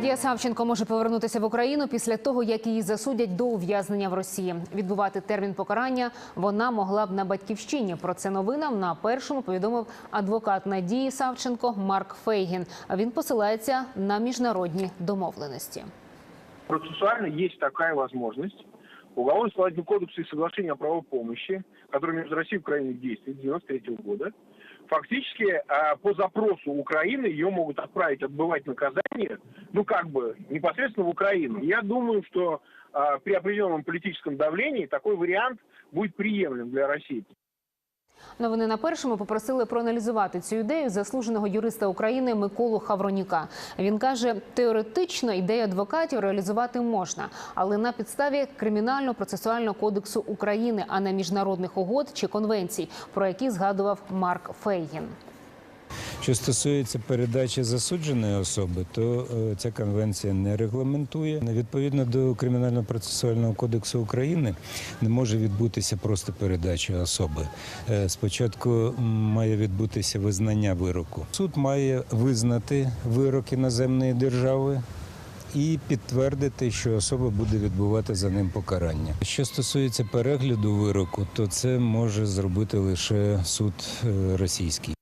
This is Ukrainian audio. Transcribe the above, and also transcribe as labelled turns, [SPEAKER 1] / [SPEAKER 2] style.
[SPEAKER 1] Надія Савченко може повернутися в Україну після того, як її засудять до ув'язнення в Росії. Відбувати термін покарання вона могла б на батьківщині. Про це новинам на першому повідомив адвокат Надії Савченко Марк Фейгін. Він посилається на міжнародні домовленості.
[SPEAKER 2] Процесуально є така возможность. Уголовно-исполнительный кодекс и соглашение о правовой помощи, которое между Россией и Украиной действует с 93 года, фактически э, по запросу Украины ее могут отправить отбывать наказание, ну как бы непосредственно в Украину. Я думаю, что э, при определенном политическом давлении такой вариант будет приемлем для России.
[SPEAKER 1] Новини на першому попросили проаналізувати цю ідею заслуженого юриста України Миколу Хавроніка. Він каже, теоретично ідею адвокатів реалізувати можна, але на підставі кримінально-процесуального кодексу України, а не міжнародних угод чи конвенцій, про які згадував Марк Фейгін.
[SPEAKER 3] Що стосується передачі засудженої особи, то е, ця конвенція не регламентує. Відповідно до Кримінально-процесуального кодексу України не може відбутися просто передача особи. Е, Спочатку має відбутися визнання вироку. Суд має визнати вирок іноземної держави. І підтвердити, що особа буде відбувати за ним покарання. Що стосується перегляду вироку, то це може зробити лише суд е, російський.